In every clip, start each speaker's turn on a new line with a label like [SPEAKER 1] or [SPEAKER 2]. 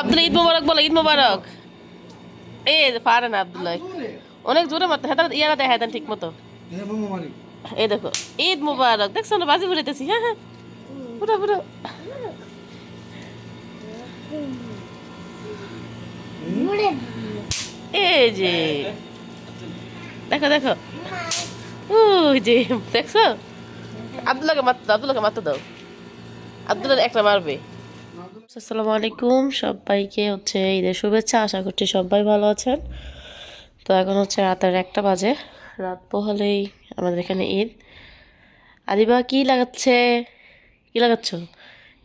[SPEAKER 1] আব্দুল্লাহ ঈদ মোবারক বলো, ঈদ মোবারক। এ যে পারে না আব্দুল্লাহ। অনেক জোরে মারতে হেতার ইয়ারা দেয় হেতান ঠিক মতো। এই দেখো, ঈদ মোবারক। দেখছ না, বাজি ফুটাইতেছি হ্যাঁ হ্যাঁ। পুরো পুরো এই যে। দেখো দেখো। ওই যে, দেখছ? আব্দুল্লাহকে মারতে দাও, আব্দুল্লাহকে মারতে দাও। আব্দুল্লাহ একটা মারবে। আসসালামু আলাইকুম। সবাইকে হচ্ছে ঈদের শুভেচ্ছা। আশা করছি সবাই ভালো আছেন। তো এখন হচ্ছে রাতের একটা বাজে। রাত পোহালেই আমাদের এখানে ঈদ। আদিবা, কি লাগাচ্ছে? কি লাগাচ্ছ?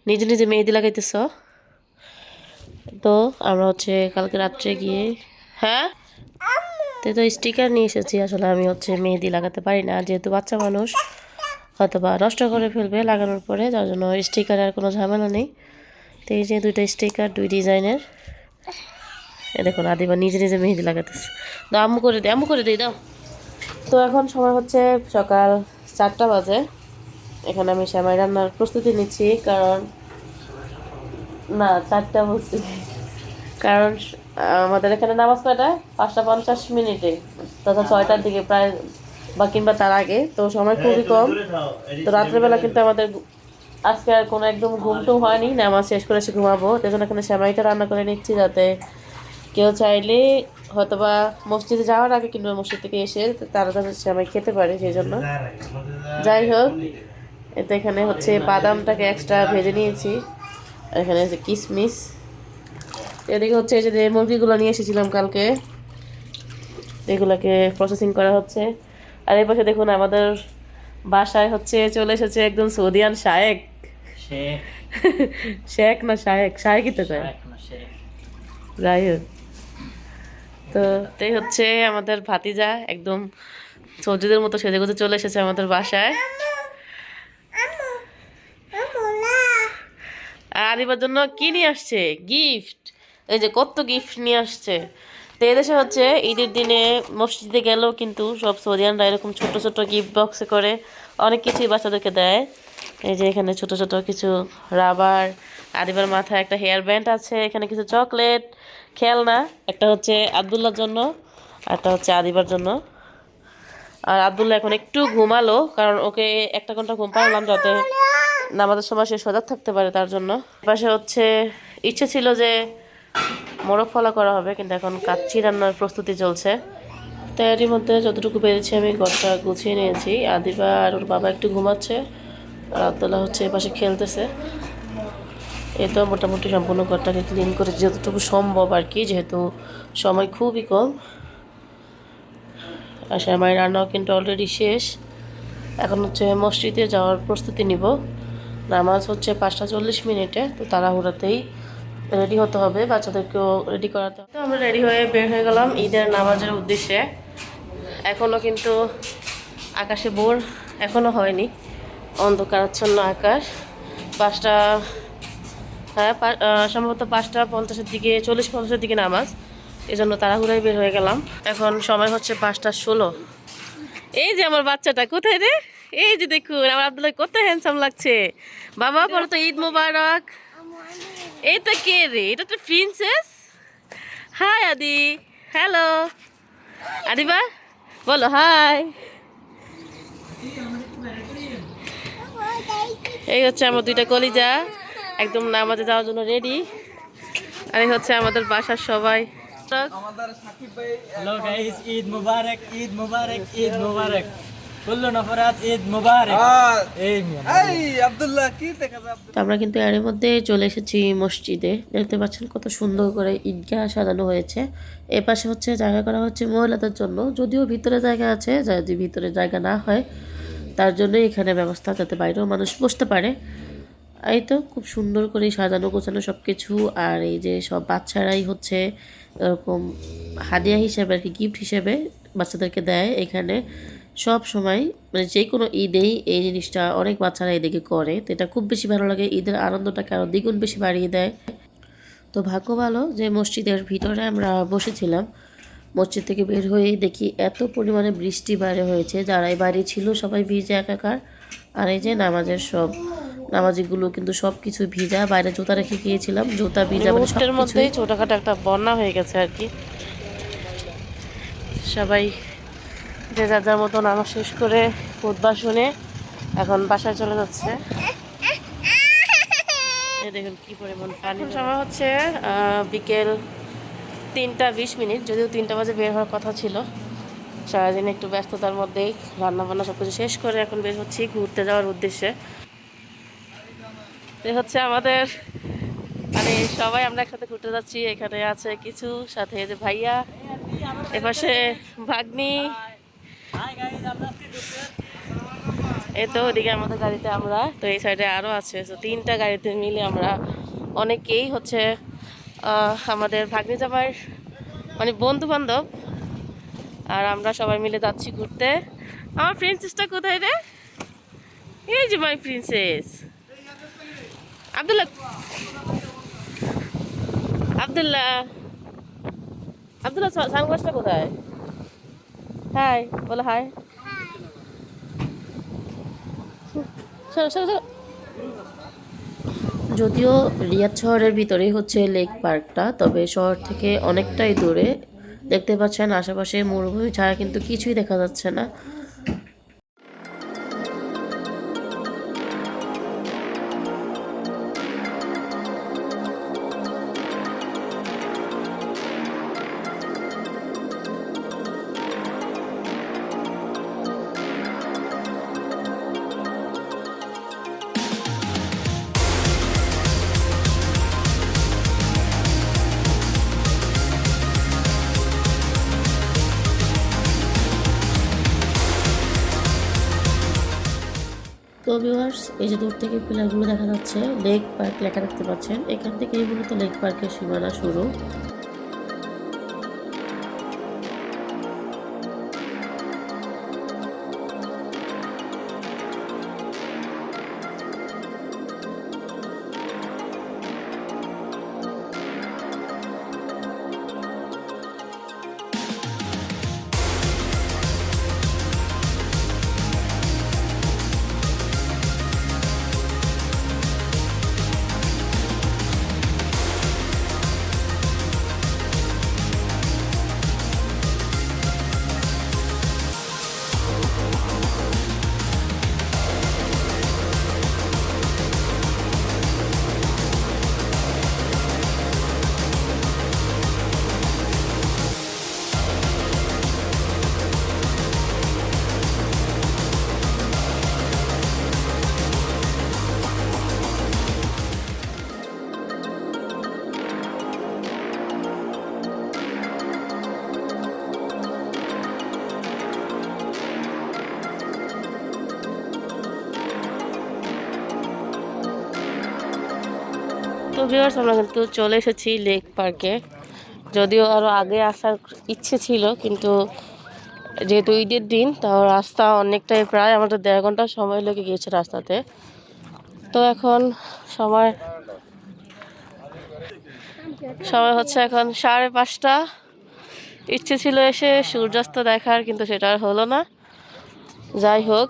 [SPEAKER 1] নিজে নিজে মেহেদি লাগাইতেছ? তো আমরা হচ্ছে কালকে রাত্রে গিয়ে হ্যাঁ? তো তো স্টিকার নিয়ে এসেছি। আসলে আমি হচ্ছে মেহেদি লাগাতে পারি না। যেহেতু বাচ্চা মানুষ হয়তো বা নষ্ট করে ফেলবে লাগানোর পরে। যার জন্য স্টিকার আর কোনো ঝামেলা নেই। তো এই যে দুইটা স্টিকার দুই ডিজাইনের এ দেখুন, আদিবা নিজে নিজে মেহেদি লাগাতেছে। তো আম্মু করে দিই আম্মু করে দিই দাও। তো এখন সময় হচ্ছে সকাল চারটা বাজে। এখানে আমি শ্যামাই রান্নার প্রস্তুতি নিচ্ছি, কারণ না, চারটা বলছি। কারণ আমাদের এখানে নামাজ কয়টায় পাঁচটা পঞ্চাশ মিনিটে। তথা ছয়টার দিকে প্রায়, বা কিংবা তার আগে। তো সময় খুবই কম। তো রাত্রেবেলা কিন্তু আমাদের আজকে আর কোনো একদম ঘুম টুম হয়নি, নামাজ শেষ করে এসে ঘুমাবো। তাই জন্য এখানে সেমাইটা রান্না করে নিচ্ছি যাতে কেউ চাইলে হয়তোবা মসজিদে যাওয়ার আগে কিংবা মসজিদ থেকে এসে তারা তাদের সেমাই খেতে পারে সেই জন্য। যাই হোক, এতে এখানে হচ্ছে বাদামটাকে এক্সট্রা ভেজে নিয়েছি। আর এখানে হচ্ছে কিশমিশ এদিকে হচ্ছে এই যে যে মুরগিগুলো নিয়ে এসেছিলাম কালকে, এগুলোকে প্রসেসিং করা হচ্ছে। আর এই পাশে দেখুন আমাদের বাসায় হচ্ছে চলে এসেছে একদম সৌদিয়ান শায়েক।
[SPEAKER 2] শেখ।
[SPEAKER 1] না শায়েক? শায়েকই তো কয়। যাই হোক। তো এই হচ্ছে আমাদের ভাতিজা একদম সৌদিদের মতো সেজে গুজে চলে এসেছে আমাদের বাসায়। আর আদিবার জন্য কি নিয়ে আসছে? গিফট এই যে কত গিফট নিয়ে আসছে। তো এদেশে হচ্ছে ঈদের দিনে মসজিদে গেলেও কিন্তু সব সৌদিয়ানরা এরকম ছোট ছোট গিফট বক্সে করে অনেক কিছুই বাচ্চাদেরকে দেয়। এই যে এখানে ছোট ছোট কিছু রাবার আদিবার মাথায় একটা হেয়ার ব্যান্ড আছে এখানে কিছু চকলেট খেলনা একটা হচ্ছে আবদুল্লার জন্য একটা হচ্ছে আদিবার জন্য। আর আবদুল্লাহ এখন একটু ঘুমালো কারণ ওকে একটা ঘণ্টা ঘুম পাড়লাম যাতে নামাজের সময় সে সজাগ থাকতে পারে তার জন্য। পাশে হচ্ছে ইচ্ছে ছিল যে মোরগ ফলা করা হবে, কিন্তু এখন কাচ্চি রান্নার প্রস্তুতি চলছে। তো এরই মধ্যে যতটুকু পেরেছি আমি ঘরটা গুছিয়ে নিয়েছি। আদিবা আর ওর বাবা একটু ঘুমাচ্ছে, আর আবদুল্লাহ হচ্ছে এপাশে খেলতেছে। এই তো মোটামুটি সম্পূর্ণ ঘরটাকে ক্লিন করে যতটুকু সম্ভব আর কি, যেহেতু সময় খুবই কম। আর শ্যামাই রান্নাও কিন্তু অলরেডি শেষ। এখন হচ্ছে মসজিদে যাওয়ার প্রস্তুতি নিব। নামাজ হচ্ছে পাঁচটা চল্লিশ মিনিটে, তো তাড়াহুড়াতেই রেডি হতে হবে, বাচ্চাদেরকেও রেডি করাতে হবে। আমরা রেডি হয়ে বের হয়ে গেলাম ঈদের নামাজের উদ্দেশ্যে। এখনও কিন্তু আকাশে বোর এখনও হয়নি, অন্ধকারাচ্ছন্ন আকাশ। পাঁচটা হ্যাঁ সম্ভবত পাঁচটা পঞ্চাশের দিকে, চল্লিশ পঞ্চাশের দিকে নামাজ। এই জন্য তাড়াহুড়ায় বের হয়ে গেলাম। এখন সময় হচ্ছে পাঁচটা ষোলো। এই যে আমার বাচ্চাটা, কোথায় রে? এই যে দেখুন, আমার আব্দুল্লাহ কত হ্যান্ডসাম লাগছে। বাবা, বলো তো, ঈদ মোবারক। তো কে রে? এটা তো princess hi Adi hello Adiba বলো হাই এই হচ্ছে আমার দুইটা কলিজা। একদম নামাজে যাওয়ার জন্য রেডি আর এই হচ্ছে আমাদের বাসার সবাই।
[SPEAKER 2] হ্যালো গাইস ঈদ মুবারক ঈদ মুবারক ঈদ মুবারক। কুল্লু নফরাত ঈদ মুবারক। এই মিয়া।
[SPEAKER 1] তো আমরা কিন্তু এর মধ্যে চলে এসেছি মসজিদে। দেখতে পাচ্ছেন কত সুন্দর করে ঈদগাহ সাজানো হয়েছে। এ পাশে হচ্ছে জায়গা করা হচ্ছে মহিলাদের জন্য। যদিও ভিতরে জায়গা আছে যদি ভিতরে জায়গা না হয় তার জন্যই এখানে ব্যবস্থা যাতে বাইরেও মানুষ বসতে পারে। এই তো খুব সুন্দর করে সাজানো গোছানো সব কিছু আর এই যে সব বাচ্চারাই হচ্ছে এরকম হাদিয়া হিসেবে আর কি গিফট হিসেবে বাচ্চাদেরকে দেয় এখানে। সব সময় মানে যে কোনো ঈদেই এই জিনিসটা অনেক বাচ্চারা এদিকে করে। তো এটা খুব বেশি ভালো লাগে। ঈদের আনন্দটাকে আরও দ্বিগুণ বেশি বাড়িয়ে দেয়। তো ভাগ্য ভালো যে মসজিদের ভিতরে আমরা বসেছিলাম। মসজিদ থেকে বের হয়ে দেখি এত পরিমাণে বৃষ্টি বাইরে হয়েছে। যারাই বাড়ি ছিল সবাই ভিজে একাকার। আর এই যে নামাজের সব
[SPEAKER 3] নামাজিগুলো কিন্তু সব কিছু ভিজা। বাইরে জুতা রেখে গিয়েছিলাম। জুতা ভিজা মানে
[SPEAKER 1] মধ্যেই ছোটখাটো একটা বন্যা হয়ে গেছে আর কি। সবাই যে যার যার মতো নামাজ শেষ করে খুতবা শুনে এখন বাসায় চলে যাচ্ছে। দেখুন কি পরিমাণ পানি। সময় হচ্ছে বিকেল তিনটা বিশ মিনিট, যদিও তিনটা বাজে বের হওয়ার কথা ছিল। সারাদিন একটু ব্যস্ততার মধ্যেই রান্না বান্না সব কিছু শেষ করে এখন বের হচ্ছি ঘুরতে যাওয়ার উদ্দেশ্যে। এ হচ্ছে আমাদের মানে সবাই আমরা একসাথে ঘুরতে যাচ্ছি, এখানে আছে কিছু, সাথে যে ভাইয়া, এপাশে ভাগ্নি এই তো ওদিকে আমাদের গাড়িতে আমরা, তো এই সাইডে আরও আছে। তো তিনটা গাড়িতে মিলে আমরা অনেকেই হচ্ছে আমাদের ভাগ্নি জামাইয়ের মানে বন্ধু বান্ধব আর আমরা সবাই মিলে যাচ্ছি ঘুরতে। আমার প্রিন্সেসটা কোথায় রে? এই যে মাই প্রিন্সেস আব্দুল্লাহ। আব্দুল্লাহ। আব্দুল্লাহ সানগ্লাসটা কোথায়? হাই বলো হাই
[SPEAKER 3] যদিও রিয়াদ শহরের ভিতরেই হচ্ছে লেক পার্কটা, তবে শহর থেকে অনেকটাই দূরে। দেখতে পাচ্ছেন আশেপাশে মরুভূমি ছাড়া কিন্তু কিছুই দেখা যাচ্ছে না। তো ভিউয়ার্স এই যে দূর থেকে পিলারগুলো দেখা যাচ্ছে লেক পার্ক লেখা দেখতে পাচ্ছেন। এখান থেকে থেকেই মূলত লেক পার্কের সীমানা শুরু।
[SPEAKER 1] তো ভিউয়ার্স আমরা কিন্তু চলে এসেছি লেক পার্কে যদিও আরও আগে আসার ইচ্ছে ছিল, কিন্তু যেহেতু ঈদের দিন তাও রাস্তা অনেকটাই প্রায়, আমাদের দেড় ঘণ্টা সময় লেগে গিয়েছে রাস্তাতে। তো এখন সময় সময় হচ্ছে এখন সাড়ে পাঁচটা। ইচ্ছে ছিল এসে সূর্যাস্ত দেখার, কিন্তু সেটা আর হলো না। যাই হোক,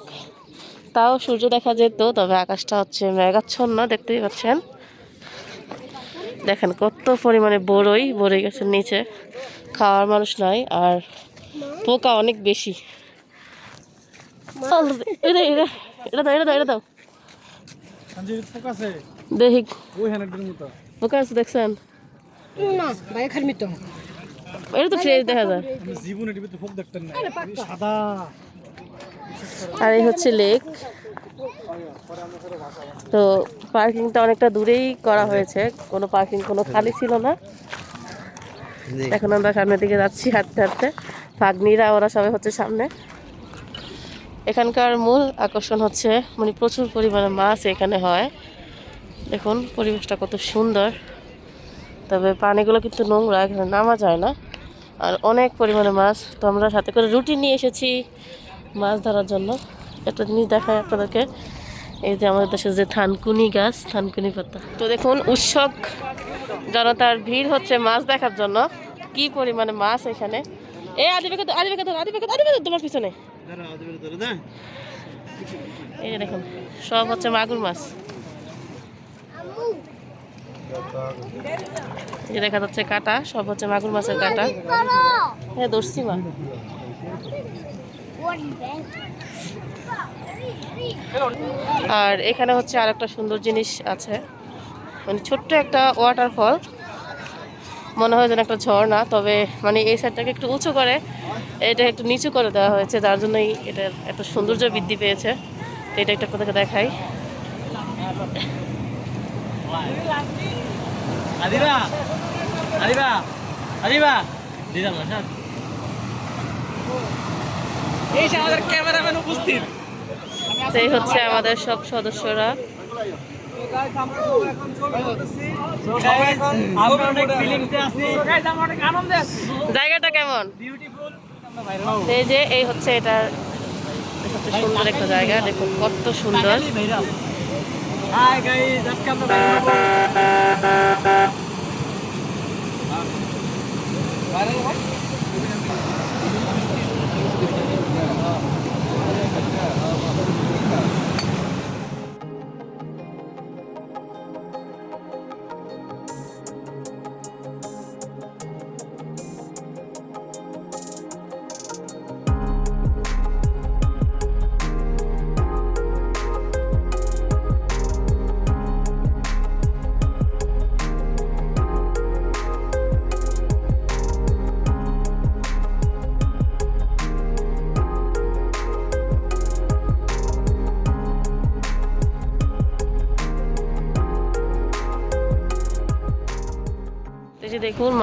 [SPEAKER 1] তাও সূর্য দেখা যেত, তবে আকাশটা হচ্ছে মেঘাচ্ছন্ন, দেখতেই পাচ্ছেন। দেখেন কত পরিমাণে বড়ই বড়ই গাছের নিচে। খাওয়ার মানুষ নাই আর পোকা অনেক বেশি। এটা এটা এটা দাও এটা দাও এটা দাও। দেখি।
[SPEAKER 2] ওই হ্যান্ডের মতো।
[SPEAKER 1] পোকা আছে দেখছেন? এটা তো ফ্রেশ দেখা যায়। আর এই হচ্ছে লেক। তো পার্কিংটা অনেকটা দূরেই করা হয়েছে। কোনো পার্কিং কোনো খালি ছিল না। এখন আমরা সামনের দিকে যাচ্ছি হাঁটতে হাঁটতে। ভাগ্নিরা ওরা সবাই হচ্ছে সামনে। এখানকার মূল আকর্ষণ হচ্ছে মানে প্রচুর পরিমাণে মাছ এখানে হয়। দেখুন পরিবেশটা কত সুন্দর। তবে পানিগুলো কিন্তু নোংরা এখানে নামা যায় না। আর অনেক পরিমাণে মাছ। তো আমরা সাথে করে রুটি নিয়ে এসেছি মাছ ধরার জন্য। একটা জিনিস দেখায় আপনাদেরকে। এই যে আমাদের দেশে যে থানকুনি গাছ থানকুনি পাতা। তো দেখুন উৎসব জনতার ভিড় হচ্ছে মাছ দেখার জন্য। কি পরিমাণে মাছ এখানে? এ আদিবেকে তো আদিবেকে তো আদিবেকে আদিবেকে তোমার পিছনে। এই যে দেখুন সব হচ্ছে মাগুর মাছ। এই দেখা যাচ্ছে কাটা সব হচ্ছে মাগুর মাছের কাটা। হ্যাঁ ধরছি মা আর এখানে হচ্ছে আর একটা সুন্দর জিনিস আছে। মানে ছোট্ট একটা ওয়াটারফল মনে হয় যেন একটা ঝর্ণা তবে মানে এই সাইডটাকে একটু উঁচু করে এটা একটু নিচু করে দেওয়া হয়েছে যার জন্যই এটা এত সৌন্দর্য বৃদ্ধি পেয়েছে। তো এটা একটা কোথাকে দেখাই।
[SPEAKER 2] এই যে আমাদের ক্যামেরাম্যান উপস্থিত।
[SPEAKER 1] এই হচ্ছে আমাদের সব সদস্যরা। জায়গাটা কেমন? এই যে, এই হচ্ছে এটার সুন্দর একটা জায়গা, দেখুন কত সুন্দর।
[SPEAKER 2] হাই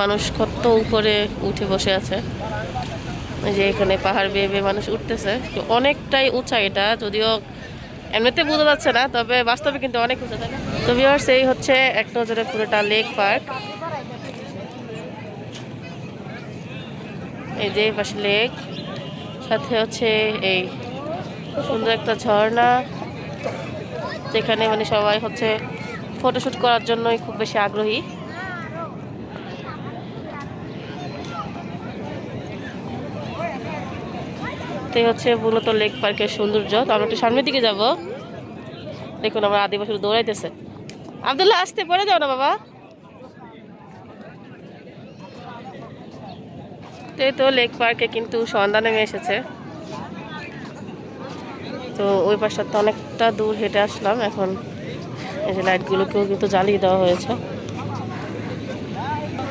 [SPEAKER 1] মানুষ কত উপরে উঠে বসে আছে। যে এখানে পাহাড় বেয়ে বেয়ে মানুষ উঠতেছে। অনেকটাই উঁচা এটা, যদিও এমনিতে বোঝা যাচ্ছে না, তবে বাস্তবে কিন্তু অনেক উঁচা না? তো ভিউয়ার্স এই হচ্ছে এক নজরে পুরোটা লেক পার্ক এই যে পাশে লেক সাথে হচ্ছে এই সুন্দর একটা ঝর্ণা, যেখানে মানে সবাই হচ্ছে ফটোশ্যুট করার জন্যই খুব বেশি আগ্রহী। এই হচ্ছে মূলত লেক পার্কের সৌন্দর্য। তো আমরা একটু সামনের দিকে যাব। দেখুন, আমার আদিবাসী দৌড়াইতেছে। আবদুল্লাহ, আসতে পড়ে যাও না বাবা। এই তো লেক পার্কে কিন্তু সন্ধ্যা নেমে এসেছে। তো ওই পাশটা তো অনেকটা দূর হেঁটে আসলাম। এখন এই যে লাইটগুলোকেও কিন্তু জ্বালিয়ে দেওয়া হয়েছে।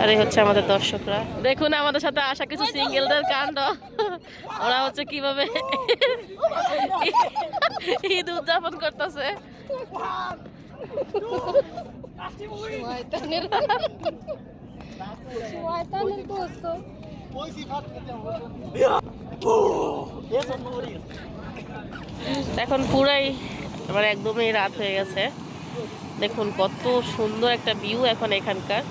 [SPEAKER 1] আর হচ্ছে আমাদের দর্শকরা। দেখুন আমাদের সাথে আসা কিছু সিঙ্গেলদের কাণ্ড। ওরা হচ্ছে কীভাবে ঈদ উদযাপন করতেছে। এখন পুরাই মানে একদমই রাত হয়ে গেছে। দেখুন কত সুন্দর একটা ভিউ এখন এখানকার।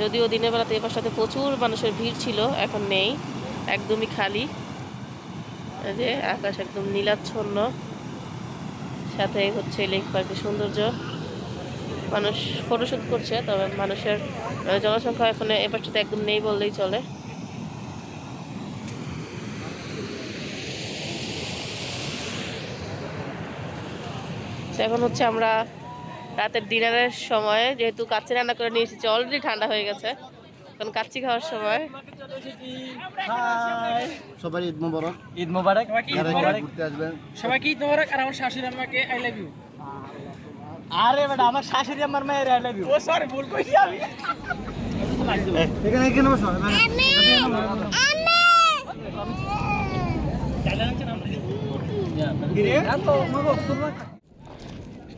[SPEAKER 1] যদিও দিনের বেলাতে এবার সাথে প্রচুর মানুষের ভিড় ছিল, এখন নেই, একদমই খালি। যে আকাশ একদম নীলাচ্ছন্ন। সাথে হচ্ছে লেক পার্কের সৌন্দর্য। মানুষ ফটোশ্যুট করছে, তবে মানুষের জনসংখ্যা এখন এবার সাথে একদম নেই বললেই চলে। এখন হচ্ছে আমরা রাতের ডিনারের সময় যেহেতু কাচ্চি রান্না করে নিয়ে এসেছি অলরেডি ঠান্ডা হয়ে গেছে। এখন কাচ্চি খাওয়ার সময়।
[SPEAKER 2] হাই
[SPEAKER 4] সবাই ঈদ মোবারক।
[SPEAKER 2] ঈদ মোবারক।
[SPEAKER 4] ঘুরতে আসবেন।
[SPEAKER 2] সবাইকে ঈদ মোবারক? আর আমার শাশুড়ি আমাকে আই লাভ ইউ আরে বেটা আমার শাশুড়ি আমার মায়ের আই লাভ ইউ ও সরি ভুল কইছি আমি।
[SPEAKER 4] এখানে এখানে বসো।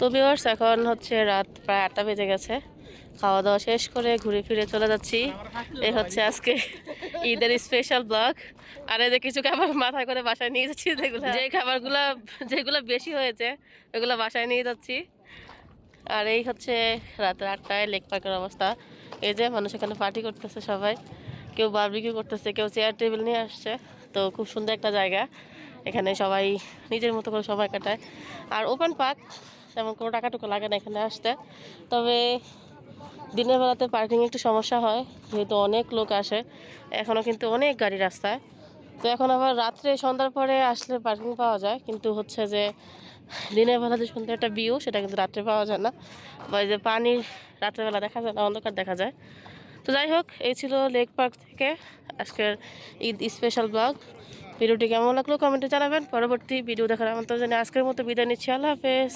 [SPEAKER 1] তো ভিউয়ার্স এখন হচ্ছে রাত প্রায় আটটা বেজে গেছে। খাওয়া দাওয়া শেষ করে ঘুরে ফিরে চলে যাচ্ছি। এ হচ্ছে আজকে ঈদের স্পেশাল ব্লগ আর এই যে কিছু খাবার মাথায় করে বাসায় নিয়ে যাচ্ছি, যেগুলো যে খাবারগুলো, যেগুলো বেশি হয়েছে, ওগুলো বাসায় নিয়ে যাচ্ছি। আর এই হচ্ছে রাতের আটটায় লেক পার্কের অবস্থা। এই যে মানুষ এখানে পার্টি করতেছে সবাই। কেউ বারবিকিউ করতেছে, কেউ চেয়ার টেবিল নিয়ে আসছে। তো খুব সুন্দর একটা জায়গা। এখানে সবাই নিজের মতো করে সময় কাটায়। আর ওপেন পার্ক তেমন কোনো টাকা টুকু লাগে না এখানে আসতে। তবে দিনের বেলাতে পার্কিং একটু সমস্যা হয়, যেহেতু অনেক লোক আসে এখনও কিন্তু অনেক গাড়ি রাস্তায়। তো এখন আবার রাত্রে সন্ধ্যার পরে আসলে পার্কিং পাওয়া যায়, কিন্তু হচ্ছে যে দিনের বেলা যে সুন্দর একটা ভিউ সেটা কিন্তু রাত্রে পাওয়া যায় না। বা যে পানি রাত্রেবেলা দেখা যায় না, অন্ধকার দেখা যায়। তো যাই হোক, এই ছিল লেক পার্ক থেকে আজকের ঈদ স্পেশাল ব্লগ ভিডিওটি কেমন লাগল কমেন্টে জানাবেন। পরবর্তী ভিডিও দেখার আমন্ত্রণ জানিয়ে আজকের মতো বিদায় নিচ্ছি। আল্লাহ হাফেজ।